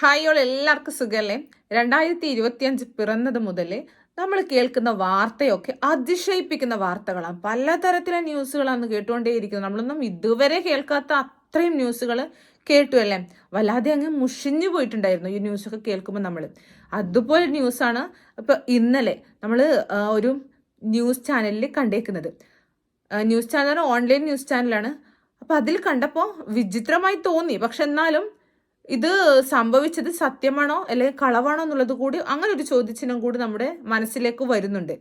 Hi all എല്ലാവർക്കും സുഖമല്ലേ രണ്ടായിരത്തി ഇരുപത്തിയഞ്ച് പിറന്നത് മുതൽ നമ്മൾ കേൾക്കുന്ന വാർത്തയൊക്കെ അതിശയിപ്പിക്കുന്ന വാർത്തകളാണ് പലതരത്തിലെ ന്യൂസുകളാണ് കേട്ടുകൊണ്ടേയിരിക്കുന്നത്. നമ്മളൊന്നും ഇതുവരെ കേൾക്കാത്ത അത്രയും ന്യൂസുകൾ കേട്ടു അല്ലേ? വല്ലാതെ അങ്ങ് മുഷിഞ്ഞു പോയിട്ടുണ്ടായിരുന്നു ഈ ന്യൂസൊക്കെ കേൾക്കുമ്പോൾ നമ്മൾ അതുപോലെ ന്യൂസാണ് ഇപ്പൊ ഇന്നലെ നമ്മൾ ഒരു ന്യൂസ് ചാനലിൽ കണ്ടേക്കുന്നത്. ന്യൂസ് ചാനൽ ഓൺലൈൻ ന്യൂസ് ചാനലാണ്. അപ്പൊ അതിൽ കണ്ടപ്പോൾ വിചിത്രമായി തോന്നി. പക്ഷെ എന്നാലും ഇത് സംഭവിച്ചത് സത്യമാണോ അല്ലെങ്കിൽ കളവാണോ എന്നുള്ളത് കൂടി അങ്ങനെ ഒരു ചോദ്യചിഹ്നം കൂടി നമ്മുടെ മനസ്സിലേക്ക് വരുന്നുണ്ട്.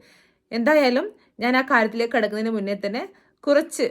എന്തായാലും ഞാൻ ആ കാര്യത്തിലേക്ക് കിടക്കുന്നതിന് മുന്നേ തന്നെ കുറച്ച്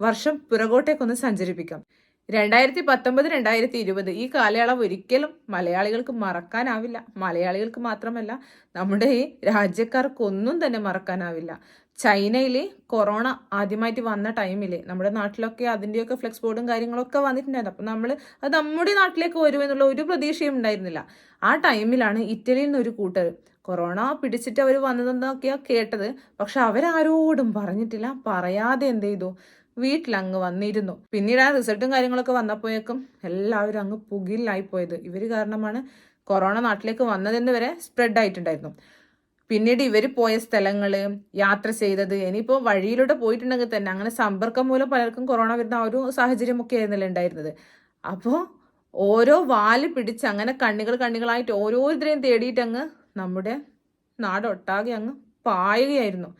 വർഷം പുറകോട്ടേക്കൊന്ന് സഞ്ചരിപ്പിക്കാം. രണ്ടായിരത്തി പത്തൊമ്പത് രണ്ടായിരത്തി ഇരുപത് ഈ കാലയളവ് ഒരിക്കലും മലയാളികൾക്ക് മറക്കാനാവില്ല. മലയാളികൾക്ക് മാത്രമല്ല നമ്മുടെ ഈ രാജ്യക്കാർക്കൊന്നും തന്നെ മറക്കാനാവില്ല. ചൈനയിൽ കൊറോണ ആദ്യമായിട്ട് വന്ന ടൈമിൽ നമ്മുടെ നാട്ടിലൊക്കെ അതിന്റെയൊക്കെ ഫ്ലെക്സ് ബോർഡും കാര്യങ്ങളൊക്കെ വന്നിട്ടുണ്ടായിരുന്നു. അപ്പം നമ്മൾ അത് നമ്മുടെ നാട്ടിലേക്ക് വരുമെന്നുള്ള ഒരു പ്രതീക്ഷയും ഉണ്ടായിരുന്നില്ല. ആ ടൈമിലാണ് ഇറ്റലിയിൽ നിന്ന് ഒരു കൂട്ടർ കൊറോണ പിടിച്ചിട്ട് അവർ വന്നതെന്നൊക്കെയാണ് കേട്ടത്. പക്ഷെ അവരാരോടും പറഞ്ഞിട്ടില്ല. പറയാതെ എന്ത് ചെയ്തു? വീട്ടിൽ അങ്ങ് വന്നിരുന്നു. പിന്നീട് ആ റിസൾട്ടും കാര്യങ്ങളൊക്കെ വന്നപ്പോഴേക്കും എല്ലാവരും അങ്ങ് പുകിലായി പോയത്. ഇവർ കാരണമാണ് കൊറോണ നാട്ടിലേക്ക് വന്നതെന്ന് വരെ സ്പ്രെഡ് ആയിട്ടുണ്ടായിരുന്നു. പിന്നീട് ഇവർ പോയ സ്ഥലങ്ങൾ യാത്ര ചെയ്തത് ഇനിയിപ്പോൾ വഴിയിലൂടെ പോയിട്ടുണ്ടെങ്കിൽ തന്നെ അങ്ങനെ സമ്പർക്കം മൂലം പലർക്കും കൊറോണ വരുന്ന ആ ഒരു സാഹചര്യമൊക്കെ ആയിരുന്നല്ലോ ഉണ്ടായിരുന്നത്. അപ്പോൾ ഓരോ വാൽ പിടിച്ച് അങ്ങനെ കണ്ണികൾ കണ്ണികളായിട്ട് ഓരോരുത്തരെയും തേടിയിട്ട് അങ്ങ് നമ്മുടെ നാടൊട്ടാകെ അങ്ങ് പായുകയായിരുന്നു.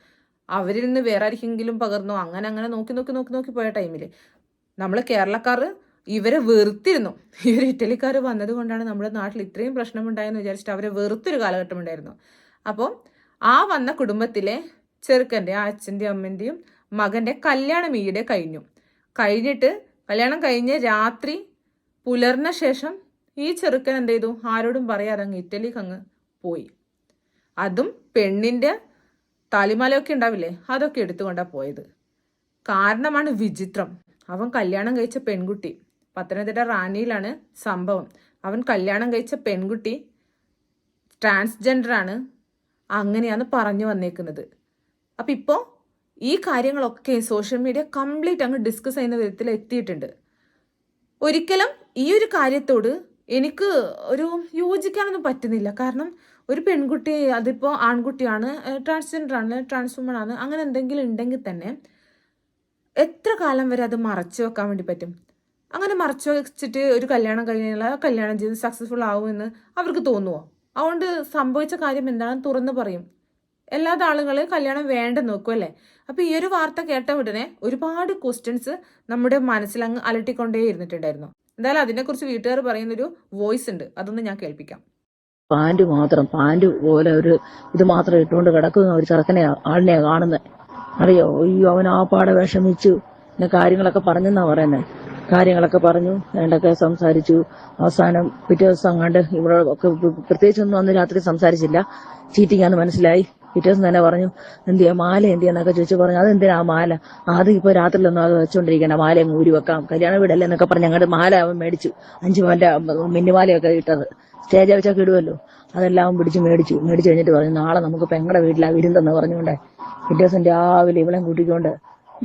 അവരിൽ നിന്ന് വേറെ ആർക്കെങ്കിലും പകർന്നു? അങ്ങനെ അങ്ങനെ നോക്കി നോക്കി നോക്കി നോക്കി പോയ ടൈമിൽ നമ്മൾ കേരളക്കാർ ഇവരെ വെറുത്തിരുന്നു. ഇവർ ഇറ്റലിക്കാർ വന്നത് കൊണ്ടാണ് നമ്മുടെ നാട്ടിൽ ഇത്രയും പ്രശ്നമുണ്ടായെന്ന് വിചാരിച്ചിട്ട് അവരെ വെറുത്തൊരു കാലഘട്ടം ഉണ്ടായിരുന്നു. അപ്പോൾ ആ വന്ന കുടുംബത്തിലെ ചെറുക്കന്റെ ആ അച്ഛന്റെയും അമ്മന്റെയും മകന്റെ കല്യാണം ഈയിടെ കഴിഞ്ഞു. കഴിഞ്ഞിട്ട് കല്യാണം കഴിഞ്ഞ് രാത്രി പുലർന്ന ശേഷം ഈ ചെറുക്കൻ എന്ത് ചെയ്തു? ആരോടും പറയാതെ അങ്ങ് ഇറ്റലിക്ക് അങ്ങ് പോയി. അതും പെണ്ണിന്റെ താലിമാലയൊക്കെ ഉണ്ടാവില്ലേ? അതൊക്കെ എടുത്തുകൊണ്ടാണ് പോയത്. കാരണമാണ് വിചിത്രം. അവൻ കല്യാണം കഴിച്ച പെൺകുട്ടി. പത്തനംതിട്ട റാണിയിലാണ് സംഭവം. അവൻ കല്യാണം കഴിച്ച പെൺകുട്ടി ട്രാൻസ്ജെൻഡർ ആണ് അങ്ങനെയാണ് പറഞ്ഞു വന്നേക്കുന്നത്. അപ്പം ഇപ്പോൾ ഈ കാര്യങ്ങളൊക്കെ സോഷ്യൽ മീഡിയ കംപ്ലീറ്റ് അങ്ങ് ഡിസ്കസ് ചെയ്യുന്ന വിധത്തിൽ എത്തിയിട്ടുണ്ട്. ഒരിക്കലും ഈ ഒരു കാര്യത്തോട് എനിക്ക് ഒരു യോജിക്കാനൊന്നും പറ്റുന്നില്ല. കാരണം ഒരു പെൺകുട്ടി അതിപ്പോൾ ആൺകുട്ടിയാണ് ട്രാൻസ്ജെൻഡർ ആണ് ട്രാൻസ്വുമൺ ആണ് അങ്ങനെ എന്തെങ്കിലും ഉണ്ടെങ്കിൽ തന്നെ എത്ര കാലം വരെ അത് മറച്ചു വെക്കാൻ വേണ്ടി പറ്റും? അങ്ങനെ മറച്ചു വെച്ചിട്ട് ഒരു കല്യാണം കഴിഞ്ഞാൽ കല്യാണം ചെയ്ത് സക്സസ്ഫുൾ ആവുമെന്ന് അവർക്ക് തോന്നുമോ അതുകൊണ്ട് സംഭവിച്ച കാര്യം എന്താണെന്ന് തുറന്നു പറയും. എല്ലാ ആളുകൾ കല്യാണം വേണ്ട നോക്കും അല്ലേ? അപ്പൊ ഈ ഒരു വാർത്ത കേട്ട ഉടനെ ഒരുപാട് ക്വസ്റ്റ്യൻസ് നമ്മുടെ മനസ്സിൽ അങ്ങ് അലട്ടിക്കൊണ്ടേ ഇരുന്നിട്ടുണ്ടായിരുന്നു. എന്തായാലും അതിനെക്കുറിച്ച് വീട്ടുകാർ പറയുന്നൊരു വോയിസ് ഉണ്ട്. അതൊന്ന് ഞാൻ കേൾപ്പിക്കാം. പാന്റ് മാത്രം പാന്റ് പോലെ ഒരു ഇത് മാത്രം ഇട്ടുകൊണ്ട് കിടക്കുന്ന ഒരു ചെറുക്കനെ ആളിനെയാണ് കാണുന്നത് അറിയോ? അയ്യോ അവൻ ആ പാടെ വിഷമിച്ചു. കാര്യങ്ങളൊക്കെ പറഞ്ഞെന്നാ പറയുന്നത് കാര്യങ്ങളൊക്കെ പറഞ്ഞു. വേണ്ടൊക്കെ സംസാരിച്ചു. അവസാനം പിറ്റേ ദിവസം അങ്ങാണ്ട് ഇവിടെ ഒക്കെ പ്രത്യേകിച്ചൊന്നും അന്ന് രാത്രി സംസാരിച്ചില്ല. ചീറ്റിങ്ങാന്ന് മനസ്സിലായി. പിറ്റേ ദിവസം തന്നെ പറഞ്ഞു എന്ത് ചെയ്യാ മാല എന്ത് ചെയ്യാന്നൊക്കെ ചോദിച്ചു പറഞ്ഞു അതെന്തിനാ ആ മാല? അത് ഇപ്പൊ രാത്രിയിലൊന്നും അത് വെച്ചോണ്ടിരിക്കണ്ട. മാല അങ്ങ് ഊരി വെക്കാം. കല്യാണ വീടല്ലേ എന്നൊക്കെ പറഞ്ഞ് ഞങ്ങളുടെ മാല അവൻ മേടിച്ചു. അഞ്ചു പവന്റെ മിന്നുമാലയൊക്കെ ഇട്ടത്. സ്റ്റേജ് വെച്ചൊക്കെ ഇടുമല്ലോ അതെല്ലാം പിടിച്ച് മേടിച്ചു. മേടിച്ചു കഴിഞ്ഞിട്ട് പറഞ്ഞു നാളെ നമുക്ക് പെങ്ങളുടെ വീട്ടിലാ വിരുന്നെന്ന് പറഞ്ഞുകൊണ്ട്. പിറ്റേ ദിവസം രാവിലെ ഇവളെ കൂട്ടിക്കൊണ്ട്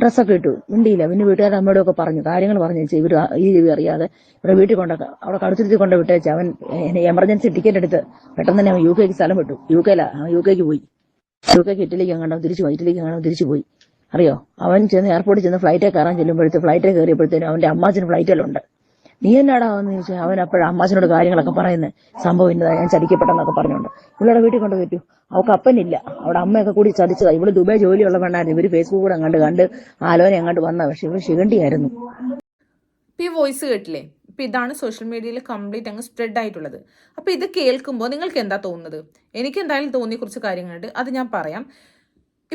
ഡ്രസ്സൊക്കെ ഇട്ടു. മിണ്ടിയില്ല. പിന്നെ വീട്ടുകാർ അമ്മയോടും ഒക്കെ പറഞ്ഞു. കാര്യങ്ങൾ പറഞ്ഞു. വെച്ചാൽ ഇവർ ഈ രീതി അറിയാതെ ഇവിടെ വീട്ടിൽ കൊണ്ട അവിടെ കടുത്തിരുത്തി കൊണ്ട് വിട്ടേച്ച്. അവൻ എമർജൻസി ടിക്കറ്റ് എടുത്ത് പെട്ടെന്ന് തന്നെ അവൻ യു കെക്ക് സ്ഥലം വിട്ടു. യു കെയിലാ. യു കെക്ക് പോയി. യു കെക്ക് ഇറ്റലിക്ക് അങ്ങാണ്ടോ തിരിച്ചു പോയി. ഇറ്റലിക്ക് അങ്ങാണ്ടോ തിരിച്ചു പോയി. അറിയോ? അവൻ ചെന്ന് എയർപോർട്ടിൽ ചെന്ന് ഫ്ലൈറ്റിൽ കയറാൻ ചെല്ലുമ്പോഴത്തെ ഫ്ലൈറ്റിൽ കയറിയപ്പോഴത്തേനും അവന്റെ അമ്മാച്ചന് ഫ്ലൈറ്റിലുണ്ട് നീ എന്നാടാ എന്ന് ചോദിച്ചാൽ അവൻ അപ്പോഴും അമ്മാച്ചനോട് കാര്യങ്ങളൊക്കെ പറയുന്നത് സംഭവം ഇന്നതാ ഞാൻ ചതിക്കപ്പെട്ടെന്നൊക്കെ പറഞ്ഞുകൊണ്ട്. ഇവളുടെ വീട്ടിൽ കൊണ്ട് പറ്റൂ അവൾക്ക് അപ്പനില്ല. അവിടെ അമ്മയൊക്കെ കൂടി ചതിച്ചതാ. ഇവൾ ദുബായ് ജോലിയുള്ള പെണ്ണായിരുന്നു. ഇവർ ഫേസ്ബുക്ക് കൂടെ അങ്ങോട്ട് കണ്ട് ആലോചന അങ്ങോട്ട് വന്ന പക്ഷെ ഇവർ ശിഖണ്ടിയായിരുന്നു ഈ വോയിസ് കേട്ടില്ലേ? ഇപ്പൊ ഇതാണ് സോഷ്യൽ മീഡിയയിൽ കംപ്ലീറ്റ് അങ്ങ് സ്പ്രെഡ് ആയിട്ടുള്ളത്. അപ്പോൾ ഇത് കേൾക്കുമ്പോൾ നിങ്ങൾക്ക് എന്താ തോന്നുന്നത്? എനിക്ക് എന്തായാലും തോന്നിയ കുറച്ച് കാര്യങ്ങളുണ്ട്. അത് ഞാൻ പറയാം.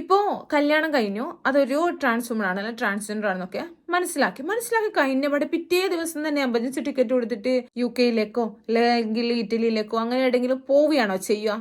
ഇപ്പോൾ കല്യാണം കഴിഞ്ഞു. അതൊരു ട്രാൻസ്ഫോമർ ആണ് അല്ലെങ്കിൽ ട്രാൻസ്ജെൻഡർ ആണെന്നൊക്കെ മനസ്സിലാക്കി മനസ്സിലാക്കി കഴിഞ്ഞപാടെ പിറ്റേ ദിവസം തന്നെ എമർജൻസി ടിക്കറ്റ് കൊടുത്തിട്ട് യു കെയിലേക്കോ അല്ലെങ്കിൽ ഇറ്റലിയിലേക്കോ അങ്ങനെ എവിടെയെങ്കിലും പോവുകയാണോ ചെയ്യുക?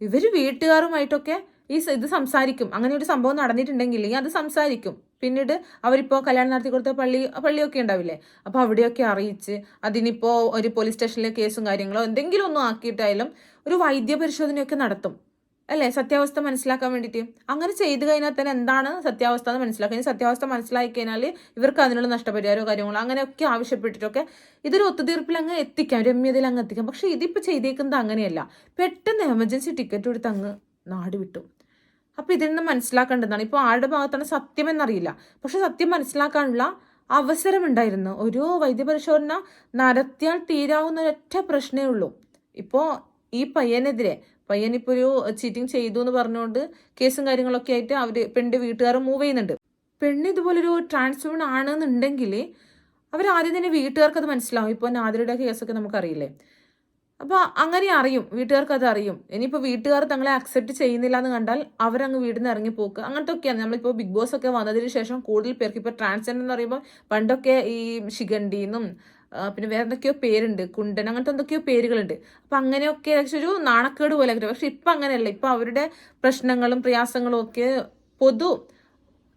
ഇവർ വീട്ടുകാരുമായിട്ടൊക്കെ ഈ ഇത് സംസാരിക്കും. അങ്ങനെ ഒരു സംഭവം നടന്നിട്ടുണ്ടെങ്കിൽ അത് സംസാരിക്കും. പിന്നീട് അവരിപ്പോൾ കല്യാണം നടത്തി കൊടുത്ത പള്ളി പള്ളിയൊക്കെ ഉണ്ടാവില്ലേ? അപ്പോൾ അവിടെയൊക്കെ അറിയിച്ച് അതിനിപ്പോൾ ഒരു പോലീസ് സ്റ്റേഷനിലെ കേസും കാര്യങ്ങളോ എന്തെങ്കിലും ഒന്നും ആക്കിയിട്ടായാലും ഒരു വൈദ്യ പരിശോധനയൊക്കെ നടത്തും. അല്ലേ? സത്യാവസ്ഥ മനസ്സിലാക്കാൻ വേണ്ടിയിട്ട്. അങ്ങനെ ചെയ്തു കഴിഞ്ഞാൽ തന്നെ എന്താണ് സത്യാവസ്ഥ എന്ന് മനസ്സിലാക്കുക. സത്യാവസ്ഥ മനസ്സിലാക്കി കഴിഞ്ഞാൽ ഇവർക്ക് അതിനുള്ള നഷ്ടപരിഹാരമോ കാര്യങ്ങളോ അങ്ങനെയൊക്കെ ആവശ്യപ്പെട്ടിട്ടൊക്കെ ഇതൊരു ഒത്തുതീർപ്പിൽ അങ്ങ് എത്തിക്കാം. രമ്യതയിൽ അങ്ങ് എത്തിക്കാം. പക്ഷെ ഇതിപ്പോൾ ചെയ്തേക്കുന്നത് അങ്ങനെയല്ല. പെട്ടെന്ന് എമർജൻസി ടിക്കറ്റ് എടുത്ത് അങ്ങ് നാട് വിട്ടു. അപ്പോൾ ഇതിൽ നിന്ന് മനസ്സിലാക്കേണ്ടതാണ്. ഇപ്പോൾ ആരുടെ ഭാഗത്താണ് സത്യം എന്നറിയില്ല പക്ഷെ സത്യം മനസ്സിലാക്കാനുള്ള അവസരമുണ്ടായിരുന്നു ഒരു വൈദ്യപരിശോധന നടത്തിയാൽ തീരാവുന്ന ഒരൊറ്റ പ്രശ്നമേ ഉള്ളൂ. ഇപ്പോൾ ഈ പയ്യനെതിരെ പയ്യൻ ഇപ്പോൾ ഒരു ചീറ്റിംഗ് ചെയ്തു എന്ന് പറഞ്ഞുകൊണ്ട് കേസും കാര്യങ്ങളൊക്കെ ആയിട്ട് അവർ പെണ്ണിന്റെ വീട്ടുകാർ മൂവ് ചെയ്യുന്നുണ്ട്. പെണ്ണ് ഇതുപോലൊരു ട്രാൻസ്ഫോൺ ആണെന്നുണ്ടെങ്കിൽ അവർ ആദ്യം തന്നെ വീട്ടുകാർക്ക് അത് മനസ്സിലാവും. ഇപ്പോൾ നാദിയുടെ കേസൊക്കെ നമുക്കറിയില്ലേ. അപ്പോൾ അങ്ങനെ അറിയും. വീട്ടുകാർക്ക് അത് അറിയും. ഇനിയിപ്പോൾ വീട്ടുകാർ തങ്ങളെ അക്സെപ്റ്റ് ചെയ്യുന്നില്ല എന്ന് കണ്ടാൽ അവരങ്ങ് വീട്ടിൽ നിന്ന് ഇറങ്ങി പോക്ക്. അങ്ങനത്തെ ഒക്കെയാണ് നമ്മളിപ്പോൾ ബിഗ് ബോസ് ഒക്കെ വന്നതിന് ശേഷം കൂടുതൽ പേർക്ക് ഇപ്പോൾ ട്രാൻസ്ജെൻഡർ എന്ന് പറയുമ്പോൾ പണ്ടൊക്കെ ഈ ശിഖണ്ഡിന്നും പിന്നെ വേറെ എന്തൊക്കെയോ പേരുണ്ട്. കുണ്ടൻ അങ്ങനത്തെ എന്തൊക്കെയോ പേരുകളുണ്ട്. അപ്പം അങ്ങനെയൊക്കെ ഏകദേശം ഒരു നാണക്കേട് പോലെ പക്ഷെ ഇപ്പം അങ്ങനെയല്ല. ഇപ്പം അവരുടെ പ്രശ്നങ്ങളും പ്രയാസങ്ങളും ഒക്കെ പൊതു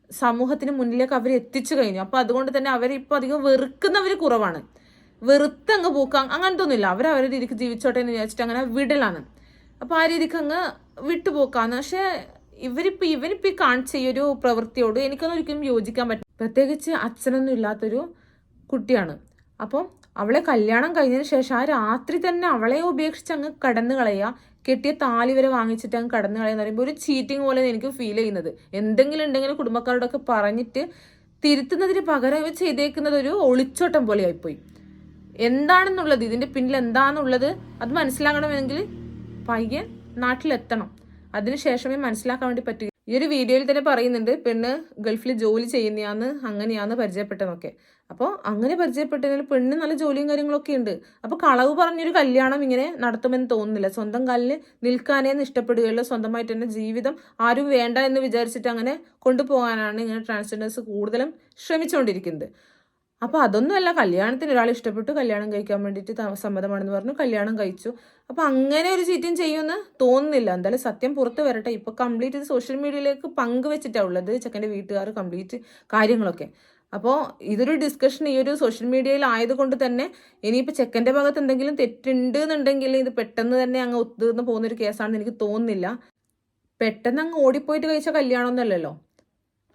സമൂഹത്തിന് മുന്നിലേക്ക് അവർ എത്തിച്ചു കഴിഞ്ഞു. അപ്പം അതുകൊണ്ട് തന്നെ അവരെ ഇപ്പോൾ അധികം വെറുക്കുന്നവർ കുറവാണ്. വെറുത്തങ്ങ് പോക്കാം. അങ്ങനത്തെ ഒന്നുമില്ല അവർ അവരുടെ രീതിക്ക് ജീവിച്ചോട്ടെ എന്ന് വിചാരിച്ചിട്ട് അങ്ങനെ വിടലാണ്. അപ്പോൾ ആ രീതിക്ക് അങ്ങ് വിട്ടുപോക്കാന്ന്. പക്ഷേ ഇവരിപ്പോൾ ഇവനിപ്പോൾ ഈ കാണിച്ച ഈ ഒരു പ്രവൃത്തിയോട് എനിക്കൊന്നും ഒരിക്കലും യോജിക്കാൻ പറ്റും പ്രത്യേകിച്ച് അച്ഛനൊന്നും ഇല്ലാത്തൊരു കുട്ടിയാണ്. അപ്പോൾ അവളെ കല്യാണം കഴിഞ്ഞതിന് ശേഷം ആ രാത്രി തന്നെ അവളെ ഉപേക്ഷിച്ച് അങ്ങ് കടന്നു കളയുക. കെട്ടിയ താലി വരെ വാങ്ങിച്ചിട്ട് അങ്ങ് കടന്നു കളയുക എന്ന് പറയുമ്പോൾ ഒരു ചീറ്റിംഗ് പോലെ എനിക്ക് ഫീൽ ചെയ്യുന്നത്. എന്തെങ്കിലും ഉണ്ടെങ്കിൽ കുടുംബക്കാരോടൊക്കെ പറഞ്ഞിട്ട് തിരുത്തുന്നതിന് പകരം ഇവ ചെയ്തേക്കുന്നത് ഒരു ഒളിച്ചോട്ടം പോലെ ആയിപ്പോയി. എന്താണെന്നുള്ളത്? ഇതിന്റെ പിന്നിൽ എന്താണെന്നുള്ളത് അത് മനസ്സിലാകണമെങ്കിൽ പയ്യൻ നാട്ടിലെത്തണം. അതിനുശേഷമേ മനസ്സിലാക്കാൻ വേണ്ടി പറ്റൂ. ഈ ഒരു വീഡിയോയിൽ തന്നെ പറയുന്നുണ്ട് പെണ്ണ് ഗൾഫിൽ ജോലി ചെയ്യുന്നയാന്ന് അങ്ങനെയാന്ന് പരിചയപ്പെട്ടതൊക്കെ. അപ്പോൾ അങ്ങനെ പരിചയപ്പെട്ടതിൽ പെണ്ണ് നല്ല ജോലിയും കാര്യങ്ങളൊക്കെ ഉണ്ട്. അപ്പോൾ കളവ് പറഞ്ഞൊരു കല്യാണം ഇങ്ങനെ നടത്തുമെന്ന് തോന്നുന്നില്ല. സ്വന്തം കാലിൽ നിൽക്കാനേ ഇഷ്ടപ്പെടുകയുള്ളൂ സ്വന്തമായിട്ട് തന്നെ ജീവിതം ആരും വേണ്ട എന്ന് വിചാരിച്ചിട്ട് അങ്ങനെ കൊണ്ടുപോകാനാണ് ഇങ്ങനെ ട്രാൻസ്ജെൻഡേഴ്സ് കൂടുതലും ശ്രമിച്ചുകൊണ്ടിരിക്കുന്നത്. അപ്പോൾ അതൊന്നുമല്ല കല്യാണത്തിന് ഒരാൾ ഇഷ്ടപ്പെട്ടു കല്യാണം കഴിക്കാൻ വേണ്ടിയിട്ട് സമ്മതമാണെന്ന് പറഞ്ഞു കല്യാണം കഴിച്ചു. അപ്പോൾ അങ്ങനെ ഒരു ചീറ്റും ചെയ്യുമെന്ന് തോന്നുന്നില്ല. എന്തായാലും സത്യം പുറത്ത് വരട്ടെ. ഇപ്പോൾ കംപ്ലീറ്റ് ഇത് സോഷ്യൽ മീഡിയയിലേക്ക് പങ്കുവെച്ചിട്ടാണ് ഉള്ളത് ചെക്കന്റെ വീട്ടുകാർ കംപ്ലീറ്റ് കാര്യങ്ങളൊക്കെ. അപ്പോൾ ഇതൊരു ഡിസ്കഷൻ ഈ ഒരു സോഷ്യൽ മീഡിയയിൽ ആയതുകൊണ്ട് തന്നെ ഇനിയിപ്പോൾ ചെക്കന്റെ ഭാഗത്ത് എന്തെങ്കിലും തെറ്റുണ്ട് എന്നുണ്ടെങ്കിൽ ഇത് പെട്ടെന്ന് തന്നെ അങ്ങ് ഒത്തുതീർന്ന് പോകുന്നൊരു കേസാണെന്ന് എനിക്ക് തോന്നുന്നില്ല. പെട്ടെന്ന് അങ്ങ് ഓടിപ്പോയിട്ട് കഴിച്ച കല്യാണമൊന്നുമല്ലല്ലോ.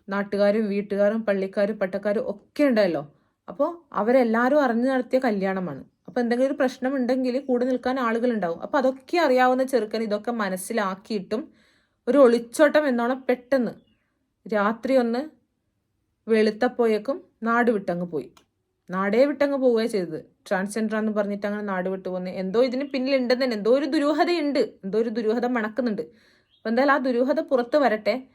നാട്ടുകാരും വീട്ടുകാരും പള്ളിക്കാരും പട്ടക്കാരും ഒക്കെ ഉണ്ടല്ലോ അപ്പോൾ അവരെല്ലാവരും അറിഞ്ഞു നടത്തിയ കല്യാണമാണ്. അപ്പോൾ എന്തെങ്കിലും ഒരു പ്രശ്നം ഉണ്ടെങ്കിൽ കൂടെ നിൽക്കാൻ ആളുകളുണ്ടാവും. അപ്പോൾ അതൊക്കെ അറിയാവുന്ന ചെറുക്കൻ ഇതൊക്കെ മനസ്സിലാക്കിയിട്ടും ഒരു ഒളിച്ചോട്ടം എന്നോണം പെട്ടെന്ന് രാത്രി ഒന്ന് വെളുത്തപ്പോയേക്കും നാട് വിട്ടങ്ങ് പോയി. നാടേ വിട്ടങ്ങ് പോവുകയാണ് ചെയ്തത്. ട്രാൻസ്ജെൻഡർ എന്ന് പറഞ്ഞിട്ട് അങ്ങനെ നാട് വിട്ടു പോകുന്നത് എന്തോ ഇതിന് പിന്നിലുണ്ടെന്ന് തന്നെ. എന്തോ ഒരു ദുരൂഹതയുണ്ട്. എന്തോ ഒരു ദുരൂഹത മണക്കുന്നുണ്ട്. അപ്പോൾ എന്തായാലും ആ ദുരൂഹത പുറത്ത് വരട്ടെ.